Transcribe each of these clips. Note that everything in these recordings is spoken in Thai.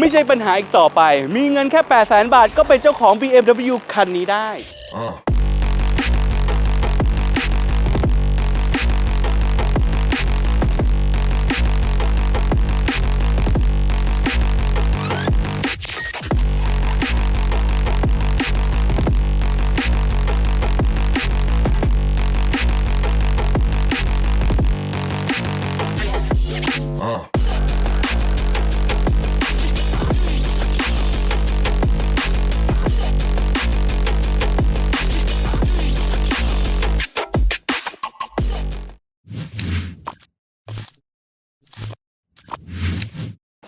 ไม่ใช่ปัญหาอีกต่อไป มีเงินแค่ 8 0 0 0 0 0 บาทก็เป็นเจ้าของ BMW คันนี้ได้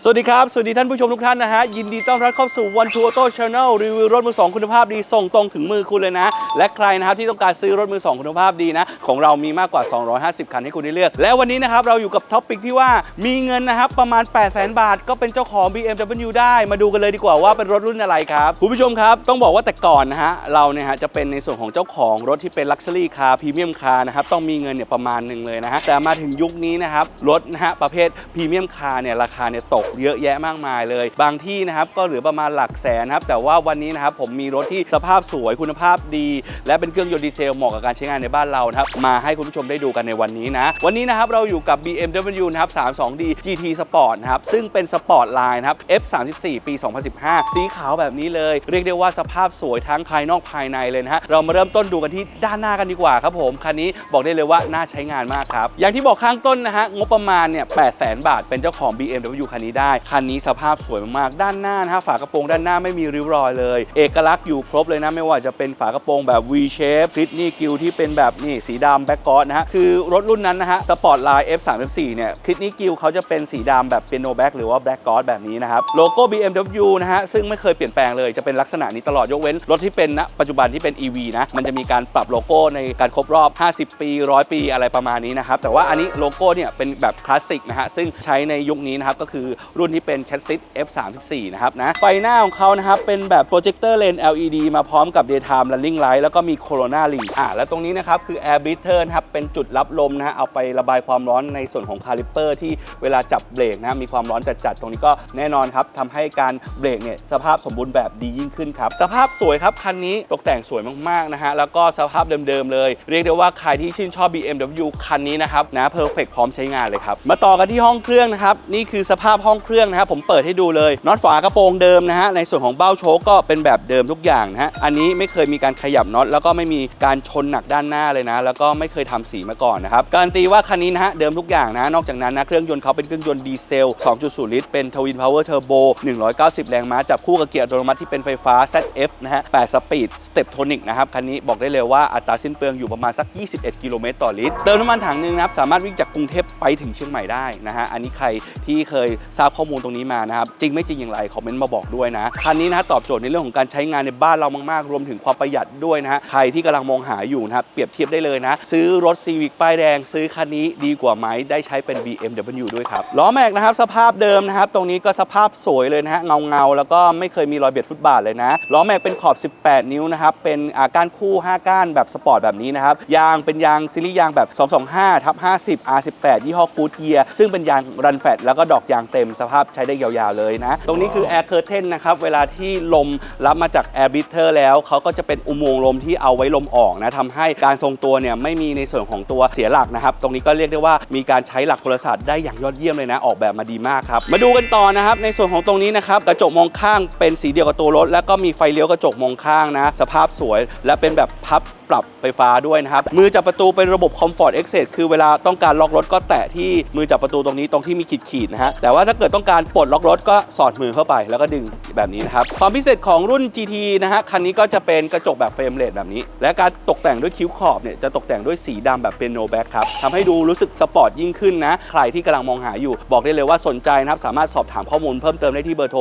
สวัสดีครับ สวัสดีท่านผู้ชมทุกท่านนะฮะ ยินดีต้อนรับเข้าสู่ One to Auto Channel รีวิวรถมือสองคุณภาพดี ส่งตรงถึงมือคุณเลยนะ และใครนะครับที่ต้องการซื้อรถมือสองคุณภาพดีนะ ของเรามีมากกว่า 250 คันให้คุณได้เลือก และวันนี้นะครับเราอยู่กับท็อปิกที่ว่ามีเงินนะครับประมาณ 8 0 0 0 0 0 บาท ก็เป็นเจ้าของ BMW ได้มาดูกันเลยดีกว่าว่าเป็นรถรุ่นอะไรครับคุณผู้ชมครับต้องบอกว่าแต่ก่อนนะฮะเราเนี่ยฮะจะเป็นในส่วนของเจ้าของรถที่เป็น Luxury Car Premium Car นะครับต้องมีเงินเนี่ยประมาณหนึ่งเลยนะฮะแต่มาถึงยุคนี้นะครับรถนะฮะประเภท Premium Car เนี่ยราคาเนี่ยตกเยอะแยะมากมายเลย บางที่นะครับก็เหลือประมาณหลักแสนนะครับแต่ว่าวันนี้นะครับผมมีรถที่สภาพสวยคุณภาพดี และเป็นเครื่องยนต์ดีเซลเหมาะกับการใช้งานในบ้านเรานะครับมาให้คุณผู้ชมได้ดูกันในวันนี้นะวันนี้นะครับเราอยู่กับ BMW นะครับ 32D GT Sport นะครับซึ่งเป็นสปอร์ตไลน์นะครับ F34 ปี 2015 สีขาวแบบนี้เลย เรียกได้ว่าสภาพสวยทั้งภายนอกภายในเลยนะฮะเรามาเริ่มต้นดูกันที่ด้านหน้ากันดีกว่าครับผมคันนี้บอกได้เลยว่าน่าใช้งานมากครับอย่างที่บอกข้างต้นนะฮะงบประมาณเนี่ย800,000 บาทเป็นเจ้าของ BMW คันนี้ได้คันนี้สภาพสวยมากๆ ด้านหน้านะฮะฝากระโปรงด้านหน้าไม่มีริ้วรอยเลย เอกลักษณ์อยู่ครบเลยนะ ไม่ว่าจะเป็นฝากระโปรงแบบ V shape ฟิตนี่กิลที่เป็นแบบนี่สีดำแบ็กกอนะฮะ คือรถรุ่นนั้นนะฮะสปอร์ตไลน์ F34 เนี่ยฟิตนี่กิลเขาจะเป็นสีดำแบบเปียโนแบ็กหรือว่าแบ็กกอแบบนี้นะครับ โลโก้ BMW นะฮะ ซึ่งไม่เคยเปลี่ยนแปลงเลยจะเป็นลักษณะนี้ตลอดยกเว้น รถที่เป็นณปัจจุบันที่เป็น EV นะมันจะมีการปรับโลโก้ในการครบรอบ 50 ปี 100 ปีอะไรประมาณนี้นะครับแต่ว่าอันนี้โลโก้เนี่ยเป็นแบบคลาสสิกนะฮะซึ่งใช้ในยุคนี้นะครับก็คือรุ่นที่เป็นแชสซิส F34 นะครับนะไฟหน้าของเขานะครับเป็นแบบโปรเจคเตอร์เลน LED มาพร้อมกับ daytime running light แล้วก็มี corona ring อ่าแล้วตรงนี้นะครับคือ air breather นะครับเป็นจุดรับลมนะฮะเอาไประบายความร้อนในส่วนของคาลิปเปอร์ที่เวลาจับเบรกนะฮะมีความร้อนจัดๆตรงนี้ก็แน่นอนครับทำให้การเบรกเนี่ยสภาพสมบูรณ์แบบดียิ่งขึ้นครับสภาพสวยครับคันนี้ตกแต่งสวยมากๆนะฮะแล้วก็สภาพเดิมๆเลย เรียกได้ว่าใครที่ชื่นชอบ BMW คันนี้นะครับนะเพอร์เฟกพร้อมใช้งานเลยครับมาต่อกันที่ห้องเครื่องนะครับนี่คือสภาพห้องเครื่องนะครับผมเปิดให้ดูเลยน็อตฝากระโปรงเดิมนะฮะในส่วนของเบ้าโชคก็เป็นแบบเดิมทุกอย่างนะฮะอันนี้ไม่เคยมีการขยับน็อตแล้วก็ไม่มีการชนหนักด้านหน้าเลยนะ แล้วก็ไม่เคยทำสีมาก่อนนะครับการันตีว่าคันนี้นะฮะเดิมทุกอย่างนะนอกจากนั้นนะเครื่องยนต์เขาเป็นเครื่องยนต์ดีเซล 2.0 ลิตรเป็นทวินพาวเวอร์เทอร์โบ190 แรงม้าจับคู่กับเกียร์อัตโนมัติที่เป็นไฟฟ้า ZF นะฮะ8สปีดสเต็ปโทนิกนะครับคันนี้บอกได้เลยว่าอัตราสิ้นเปลืองอยู่ประมาณสัก 21 กิโลเมตรต่อลิตรเติมน้ำมันถังหนึงนะครับสามารถวิ่งจากกรุงเทพไปถึงเชียงใหม่ได้นะฮะอันนี้ใครที่เคยทราบข้อมูลตรงนี้มานะครับ จริงไม่จริงอย่างไรคอมเมนต์มาบอกด้วยนะคันนี้นะตอบโจทย์ในเรื่องของการใช้งานในบ้านเรามากๆ รวมถึงความประหยัดด้วยนะฮะใครที่กำลังมองหาอยู่นะครับเปรียบเทียบได้เลยนะ ซื้อรถ Civic ป้ายแดง ซื้อคันนี้ดีกว่าไหมได้ใช้เป็น BMW ด้วยครับล้อแม็กนะครับสภาพเดิมนะครับตรงนี้ก็สภาพสวยเลยนะฮะเงาเงาแล้วก็ไม่เคยมีรอยเบียดฟุตบาทเลยนะล้อแม็กเป็นขอบ 18 นิ้วนะครับเป็นอาก้านคู่ 5 ก้านแบบสปอร์ตแบบนี้นะครับยางเป็นยางซีรีส์ยางแบบ 225ทับ50 R18 ยี่ห้อกูดเกียร์ซึ่งเป็นยางรันแฟตแล้วก็ดอกยางเต็มสภาพใช้ได้ยาวๆเลยนะ ตรงนี้คือ Air Curtain นะครับเวลาที่ลมรับมาจาก Air b r e a t h e r แล้วเขาก็จะเป็นอุโมงค์ลมที่เอาไว้ลมออกนะทำให้การทรงตัวเนี่ยไม่มีในส่วนของตัวเสียหลักนะครับ ตรงนี้ก็เรียกได้ว่ามีการใช้หลักโทรศาสตร์ได้อย่างยอดเยี่ยมเลยนะ ออกแบบมาดีมากครับ มาดูกันต่อนะครับ ในส่วนของตรงนี้นะครับ กระจกมองข้างเป็นสีเดียวกับตัวรถ แล้วก็มีไฟเลี้ยวกระจกมองข้างนะ สภาพสวย และเป็นแบบพับปรับไฟฟ้าด้วยนะครับ มือจับประตูเป็นระบบ Comfort Access คือเวลาต้องการล็อกรถก็แตะที่มือจับประตูตรงนี้ตรงที่มีขีดๆนะฮะแต่ว่าถ้าเกิดต้องการปลดล็อกรถก็สอดมือเข้าไปแล้วก็ดึงแบบนี้นะครับความพิเศษของรุ่น GT นะฮะคันนี้ก็จะเป็นกระจกแบบเฟรมเลสแบบนี้ และการตกแต่งด้วยคิ้วขอบเนี่ยจะตกแต่งด้วยสีดำแบบเป็นโนแบ็คครับทำให้ดูรู้สึกสปอร์ตยิ่งขึ้นนะใครที่กำลังมองหาอยู่ บอกได้เลยว่าสนใจนะครับสามารถสอบถามข้อมูลเพิ่มเติมได้ที่เบอร์โทร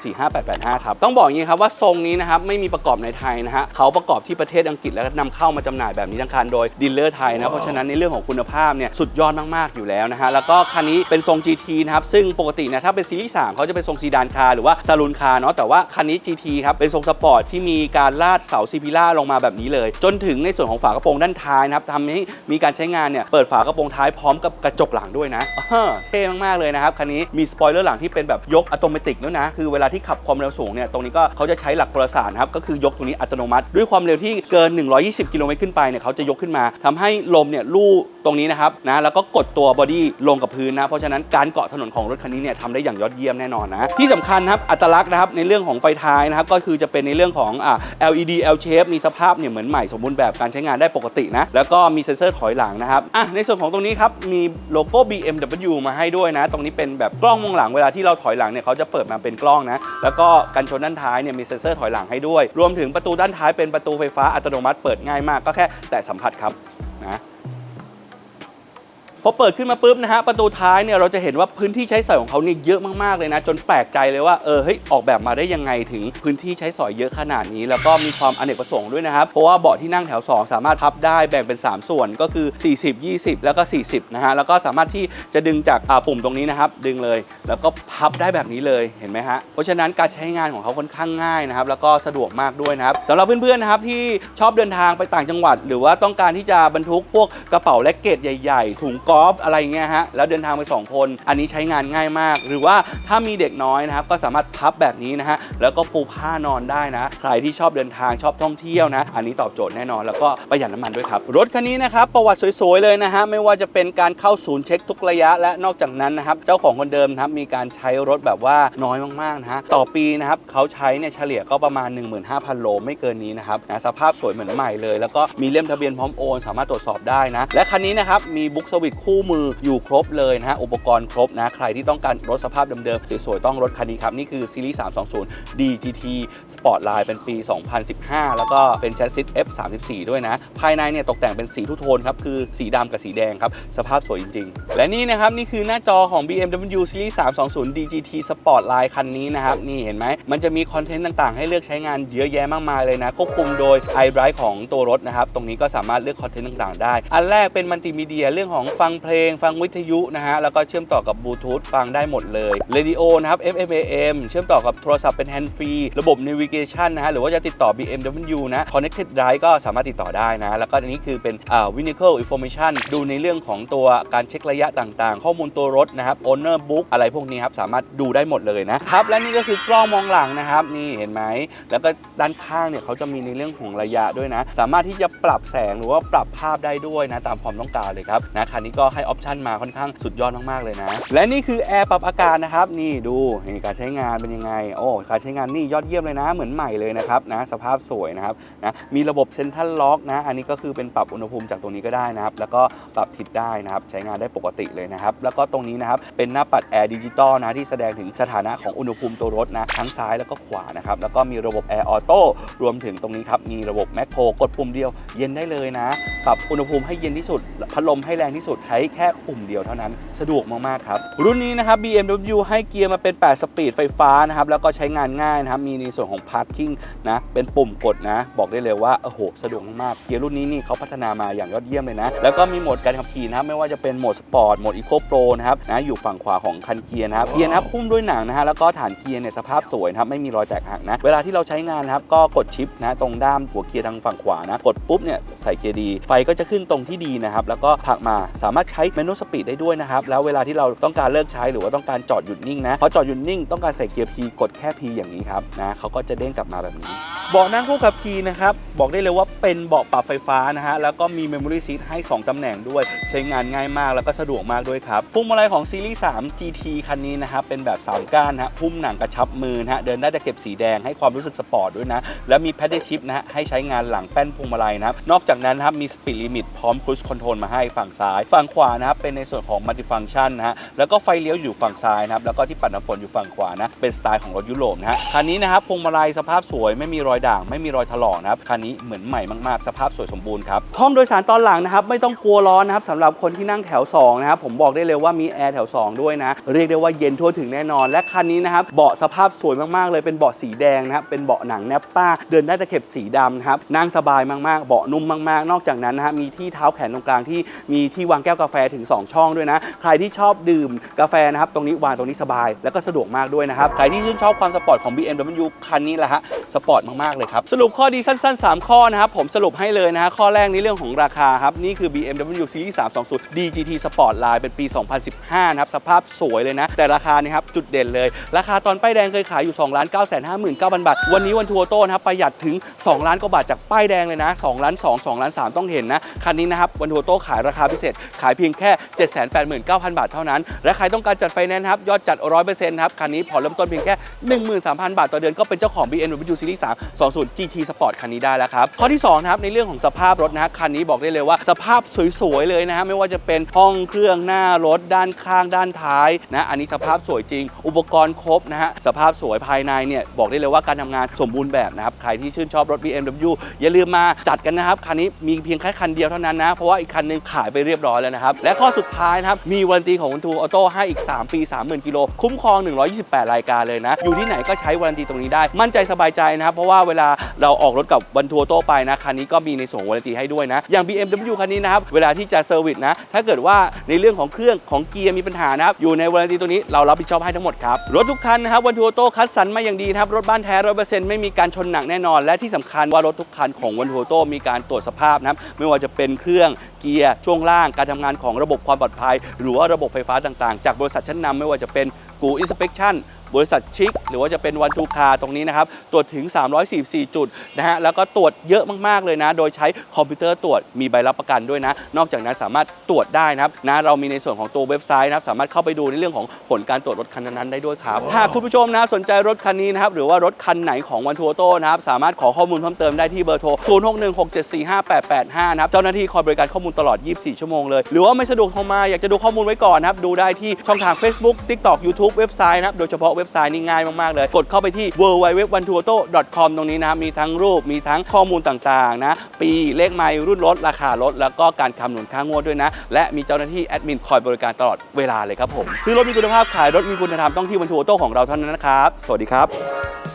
0616745885ครับต้องบอกอย่างนี้ครับว่าทรงนี้นะครับไม่มีประกอบในไทยนะฮะเขาประกอบที่ประเทศอังกฤษแล้วก็นำเข้ามาจำหน่ายแบบนี้ทั้งคันโดยดีลเลอร์ไทยนะเพราะฉะนั้นในเรื่องของคุณภาพเนี่ยสุดยอดมากๆอยู่แล้วนะฮะแล้วก็คันนี้เป็นทรง GT นะครับซึ่งปปกติเนี่ยถ้าเป็นซีรีส์3เขาจะเป็นทรงซีดานคาร์หรือว่าซาลูนคาร์เนาะแต่ว่าคันนี้ GT ครับเป็นทรงสปอร์ตที่มีการลาดเสาซีพิล่าลงมาแบบนี้เลย จนถึงในส่วนของฝากระโปรงด้านท้ายนะครับทำให้มีการใช้งานเนี่ยเปิดฝากระโปรงท้ายพร้อมกับกระจกหลังด้วยนะเท่มากๆเลยนะครับคันนี้มีสปอยเลอร์หลังที่เป็นแบบยกอัตโนมัติด้วยนะคือเวลาที่ขับความเร็วสูงเนี่ยตรงนี้ก็เขาจะใช้หลักพลศาสตร์ครับก็คือยกตรงนี้อัตโนมัติ ด้วยความเร็วที่เกิน 120 กิโลเมตรขึ้นไปเนี่ยเขาจะยกขึ้นมาทำให้ลมเนี่ยลู่ตรงนี้นะครับนะแล้วก็กดตัวบอดี้ลงกับพื้นนะเพราะฉะนั้นการเกาะถนนของรถคันนี้เนี่ยทำได้อย่างยอดเยี่ยมแน่นอนนะที่สำคัญนะครับอัตลักษณ์นะครับในเรื่องของไฟท้ายนะครับก็คือจะเป็นในเรื่องของอ่า LED L shape มีสภาพเนี่ยเหมือนใหม่สมบูรณ์แบบการใช้งานได้ปกตินะแล้วก็มีเซ็นเซอร์ถอยหลังนะครับอะในส่วนของตรงนี้ครับมีโลโก้ BMW มาให้ด้วยนะ ตรงนี้เป็นแบบกล้องมองหลังเวลาที่เราถอยหลังเนี่ยเขาจะเปิดมาเป็นกล้องนะแล้วก็กันชนด้านท้ายเนี่ยมีเซ็นเซอร์ถอยหลังให้ด้วย รวมถึงประตูด้านท้ายเป็นประตูไฟฟ้าอัตโนมัติเปิดง่ายมากก็แค่แตะสัมผัสครับนะ พอเปิดขึ้นมาปุ๊บนะฮะประตูท้ายเนี่ยเราจะเห็นว่าพื้นที่ใช้สอยของเขาเนี่ยเยอะมากๆเลยนะ จนแปลกใจเลยว่าเออเฮ้ยออกแบบมาได้ยังไงถึงพื้นที่ใช้สอยเยอะขนาดนี้ แล้วก็มีความอเนกประสงค์ด้วยนะครับเพราะว่าเบาะที่นั่งแถว 2 สามารถพับได้แบ่งเป็น 3 ส่วนก็คือ 40 20 แล้วก็ 40นะฮะแล้วก็สามารถที่จะดึงจากปุ่มตรงนี้นะครับดึงเลย แล้วก็พับได้แบบนี้เลยเห็นไหมฮะเพราะฉะนั้นการใช้งานของเขาค่อนข้างง่ายนะครับแล้วก็สะดวกมากด้วยนะครับสำหรับเพื่อนๆนะครับที่ชอบเดินทางไปต่างจังหวัด หรือว่าต้องการที่จะบรรทุกพวกกระเป๋าแล็กเกตใหญ่ ๆ ถุงกอล์ฟอะไรเงี้ยฮะแล้วเดินทางไป2คนอันนี้ใช้งานง่ายมาก หรือว่าถ้ามีเด็กน้อยนะครับก็สามารถพับแบบนี้นะฮะแล้วก็ปูผ้านอนได้นะ ใครที่ชอบเดินทางชอบท่องเที่ยวนะ อันนี้ตอบโจทย์แน่นอน แล้วก็ประหยัดน้ำมันด้วยครับ รถคันนี้นะครับประวัติสวยๆเลยนะฮะไม่ว่าจะเป็นการเข้าศูนย์เช็คทุกระยะ และนอกจากนั้นนะครับเจ้าของคนเดิมนะครับมีการใช้รถแบบว่าน้อยมากๆนะฮะต่อปีนะครับเขาใช้เนี่ยเฉลี่ยก็ประมาณ 15,000 โลไม่เกินนี้นะครับนะสภาพสวยเหมือนใหม่เลย แล้วก็มีเล่มทะเบียนพร้อมโอน สามารถตรวจสอบได้นะและคันนี้นะครับมีบุ๊กสวิตคู่มืออยู่ครบเลยนะฮะอุปกรณ์ครบนะใครที่ต้องการรถสภาพเดิมๆสวยๆต้องรถคันนี้ครับนี่คือซีรีส์320 DGT Sportline เป็นปี 2015 แล้วก็เป็นแชสซิส F34 ด้วยนะ ภายในเนี่ยตกแต่งเป็นสีทุโทนครับ คือสีดำกับสีแดงครับ สภาพสวยจริง ๆ และนี่นะครับ นี่คือหน้าจอของ BMW Series 320 DGT Sportline คันนี้นะครับ นี่เห็นไหม มันจะมีคอนเทนต์ต่างๆ ให้เลือกใช้งานเยอะแยะมากมายเลยนะ ควบคุมโดย iBright ของตัวรถนะครับ ตรงนี้ก็สามารถเลือกคอนเทนต์ต่างๆ ได้ อันแรกเป็นมัลติมีเดียเรื่องของฟังังเพลง ฟังวิทยุนะฮะ แล้วก็เชื่อมต่อกับบลูทูธฟังได้หมดเลยเรดิโอนะครับ FM AM เชื่อมต่อกับโทรศัพท์เป็น hand free ระบบ navigation นะฮะ หรือว่าจะติดต่อ BMW นะ connected drive ก็สามารถติดต่อได้นะ แล้วก็อันนี้คือเป็นอ่า vehicle information ดูในเรื่องของตัวการเช็คระยะต่างๆ ข้อมูลตัวรถนะครับ owner book อะไรพวกนี้ครับสามารถดูได้หมดเลยนะครับ และนี่ก็คือกล้องมองหลังนะครับนี่เห็นไหมแล้วก็ด้านข้างเนี่ยเขาจะมีในเรื่องของระยะด้วยนะ สามารถที่จะปรับแสงหรือว่าปรับภาพได้ด้วยนะตามความต้องการเลยครับนะคันนี้ก็็ให้ออปชันมาค่อนข้างสุดยอดมากๆเลยนะ และนี่คือแอร์ปรับอากาศนะครับ นี่ดูนี่การใช้งานเป็นยังไง โอ้การใช้งานนี่ยอดเยี่ยมเลยนะ เหมือนใหม่เลยนะครับนะสภาพสวยนะครับนะมีระบบเซ็นทรัลล็อกนะ อันนี้ก็คือเป็นปรับอุณหภูมิจากตรงนี้ก็ได้นะครับ แล้วก็ปรับทิศได้นะครับ ใช้งานได้ปกติเลยนะครับ แล้วก็ตรงนี้นะครับ เป็นหน้าปัดแอร์ดิจิตอลนะที่แสดงถึงสถานะของอุณหภูมิตัวรถนะ ทั้งซ้ายแล้วก็ขวานะครับ แล้วก็มีระบบแอร์ออโต้ รวมถึงตรงนี้ครับ มีระบบแมคโครกดปุ่มเดียว เย็นได้เลยนะ ปรับอุณหภูมิให้เย็นที่สุด พัดลมให้แรงที่สุดช้แค่ปุ่มเดียวเท่านั้น สะดวกมากๆครับ รุ่นนี้นะครับ BMW ให้เกียร์มาเป็น 8 สปีดไฟฟ้านะครับ แล้วก็ใช้งานง่ายนะครับ มีในส่วนของ parking นะ เป็นปุ่มกดนะ บอกได้เลยว่าโอ้โหสะดวกมากๆเกียร์รุ่นนี้นี่เขาพัฒนามาอย่างยอดเยี่ยมเลยนะ แล้วก็มีโหมดการขับขี่นะครับไม่ว่าจะเป็นโหมดสปอร์ตโหมดอีโคโปรนะครับนะอยู่ฝั่งขวาของคันเกียร์นะครับเกียร์นะครับหุ้มด้วยหนังนะฮะแล้วก็ฐานเกียร์เนี่ยสภาพสวยนะครับไม่มีรอยแตกหักนะเวลาที่เราใช้งานนะครับก็กดชิปนะตรงด้ามหัวเกียร์ทางฝั่งขวานะกดปุ๊บเนี่ยใส่เกียร์ดีไฟก็จะขึ้นตรงที่ดีนะครับแล้วก็ผักมาสามารถใช้เมนูสปีดได้ด้วยนะครับ แล้วเวลาที่เราต้องการเลิกใช้หรือว่าต้องการจอดหยุดนิ่งนะพอจอดหยุดนิ่งต้องการใส่เกียร์ P กดแค่ P อย่างนี้ครับนะเขาก็จะเด้งกลับมาแบบนี้เบาะนั่งคู่ขับขี่นะครับบอกได้เลยว่าเป็นเบาะปรับไฟฟ้านะฮะแล้วก็มี Memory Seat ให้ 2ตำแหน่งด้วย ใช้งานง่ายมากแล้วก็สะดวกมากด้วยครับพวงมาลัยของซีรีส์3 GT คันนี้นะครับเป็นแบบ3ก้านนะฮะพุ่มหนังกระชับมือนะฮะเดินได้ตะเข็บสีแดงให้ความรู้สึกสปอร์ตด้วยนะแล้วมี Paddle Shift นะฮะให้ใช้งานหลังแป้นพวงมาลัยนะนอกจากนั้นครับมี Speed Limit พร้อม Cruise Control มาให้ฝั่งซ้ายฝั่งขวานะครับเป็นในส่วนของ Multifunction นะฮะแล้วก็ไฟเลี้ยวอยู่ฝั่งซ้ายนะครับแล้วก็ที่ปัดน้ำฝนอยู่ฝั่งขวานะเป็นสไตล์ของรถยุโรปนะฮะคันนี้นะครับพวงมาลัยสภาพสวยไม่มีรอยด่าง ไม่มีรอยถลอกนะครับคันนี้เหมือนใหม่มากๆ สภาพสวยสมบูรณ์ครับห้องโดยสารตอนหลังนะครับไม่ต้องกลัวร้อนนะครับสำหรับคนที่นั่งแถว2นะครับผมบอกได้เลยว่ามีแอร์แถว 2 ด้วยนะเรียกได้ว่าเย็นทั่วถึงแน่นอน และคันนี้นะครับเบาะสภาพสวยมากๆเลยเป็นเบาะสีแดงนะครับเป็นเบาะหนังแนปป้า เดินได้ตะเข็บสีดำนะครับนั่งสบายมากๆ เบาะนุ่มมากๆ นอกจากนั้นนะฮะมีที่เท้าแขนตรงกลางที่มีที่วางแก้วก้วกาแฟถึง 2 ช่องด้วยนะ ใครที่ชอบดื่มกาแฟนะครับ ตรงนี้วางตรงนี้สบาย แล้วก็สะดวกมากด้วยนะครับ ใครที่ชื่นชอบความสปอร์ตของ BMW คันนี้แหละฮะ สปอร์ตมากๆเลยครับ สรุปข้อดีสั้น ๆ 3 ข้อนะครับ ผมสรุปให้เลยนะฮะ ข้อแรกในเรื่องของราคาครับ นี่คือ BMW Series 320 DGT Sport Line เป็นปี 2015 นะครับ สภาพสวยเลยนะ แต่ราคานี่ครับ จุดเด่นเลย ราคาตอนป้ายแดงเคยขายอยู่2 9 5 9 0 0 0 บาท วันนี้วันทัวร์โต้นะครับ ประหยัดถึง 2 ล้านกว่าบาทจากป้ายแดงเลยนะ2ล้าน2 2ล้าน3ต้องเห็นนะ คันนี้นะครับวันทัวร์โต้ขายราคาพิเศษขายเพียงแค่ 789,000 บาทเท่านั้น และใครต้องการจัดไฟแนนซ์ครับ ยอดจัด 100%ครับคันนี้ผ่อนเริ่มต้นเพียงแค่ 13,000 บาทต่อเดือนก็เป็นเจ้าของ BMW Series 3 20 GT Sport คันนี้ได้แล้วครับ ข้อที่2นะครับในเรื่องของสภาพรถนะฮะคันนี้บอกได้เลยว่าสภาพสวยๆเลยนะฮะไม่ว่าจะเป็นห้องเครื่องหน้ารถด้านข้างด้านท้ายนะอันนี้สภาพสวยจริง อุปกรณ์ครบนะฮะสภาพสวยภายในเนี่ยบอกได้เลยว่าการทำงานสมบูรณ์แบบนะครับใครที่ชื่นชอบรถ BMW อย่าลืมมาจัดกันนะครับคันนี้มีเพียงแค่คันเดียวเท่านั้นนะเพราะว่าอีกคันนึงขายไปเรียบร้อยแล้วนะครับ และข้อสุดท้ายนะครับ มีวันตีของวันทูออโต้ให้อีก 3 ปี 30,000กิโลคุ้มครอง 128 รายการเลยนะ อยู่ที่ไหนก็ใช้วันตีตรงนี้ได้ มั่นใจสบายใจนะครับ เพราะว่าเวลาเราออกรถกับวันทัวร์โต้ไปนะ คันนี้ก็มีในส่วนของวันตีให้ด้วยนะ อย่าง BMW คันนี้นะครับ เวลาที่จะเซอร์วิสนะ ถ้าเกิดว่าในเรื่องของเครื่องของเกียร์มีปัญหานะครับ อยู่ในวันตีตัวนี้เรารับผิดชอบให้ทั้งหมดครับ รถทุกคันนะครับวันทัวร์โต้คัดสรรมาอย่างดีนะครับ รถบ้านแท้ร้อยเปอร์เซ็นต์ไม่มีการชนหนักแน่นอน และที่สำคัญว่ารถทุกคันของวันทัวร์โต้มีการตรวจสภาพนะครับไม่ว่าจะเป็นเครื่องเกียร์ช่วงล่างการทำงานของระบบความปลอดภัย หรือว่าระบบไฟฟ้าต่างๆ จากบริษัทชั้นนำไม่ว่าจะเป็นกูอินสเปกชั่น บริษัทชิคหรือว่าจะเป็นวันทูคาตรงนี้นะครับ ตรวจถึง 344 จุดนะฮะแล้วก็ตรวจเยอะมากๆเลยนะ โดยใช้คอมพิวเตอร์ตรวจมีใบรับประกันด้วยนะ นอกจากนั้นสามารถตรวจได้นะครับนะเรามีในส่วนของตัวเว็บไซต์นะครับสามารถเข้าไปดูในเรื่องของผลการตรวจรถคันนั้นได้ด้วยครับถ้าคุณผู้ชมนะสนใจรถคันนี้นะครับหรือว่ารถคันไหนของวันทัวโต้นะครับสามารถขอข้อมูลเพิ่มเติมได้ที่เบอร์โทร 0616745885 นะครับเจ้าหน้าที่คอยบริการข้อมูลตลอด 24 ชั่วโมงเลย หรือว่าไม่สะดวกโทรมาอยากจะดูข้อมูลไว้ก่อนนะครับดูได้ที่ช่องทาง Facebook TikTok YouTube เว็บไซต์นะครับโดยเฉพาะว็บไซต์นี่ง่ายมากๆเลย กดเข้าไปที่ w w w o n t o u t o c o m ตรงนี้นะครับมีทั้งรูปมีทั้งข้อมูลต่างๆนะปีเลขไมล์รุ่นรถราคารถ แล้วก็การคำนวณค่างวดด้วยนะ และมีเจ้าหน้าที่แอดมินคอยบริการตลอดเวลาเลยครับผมซื้อรถมีคุณภาพขายรถมีคุณธรรมต้องที่วันทัวโต้ของเราเท่านั้นนะครับ สวัสดีครับ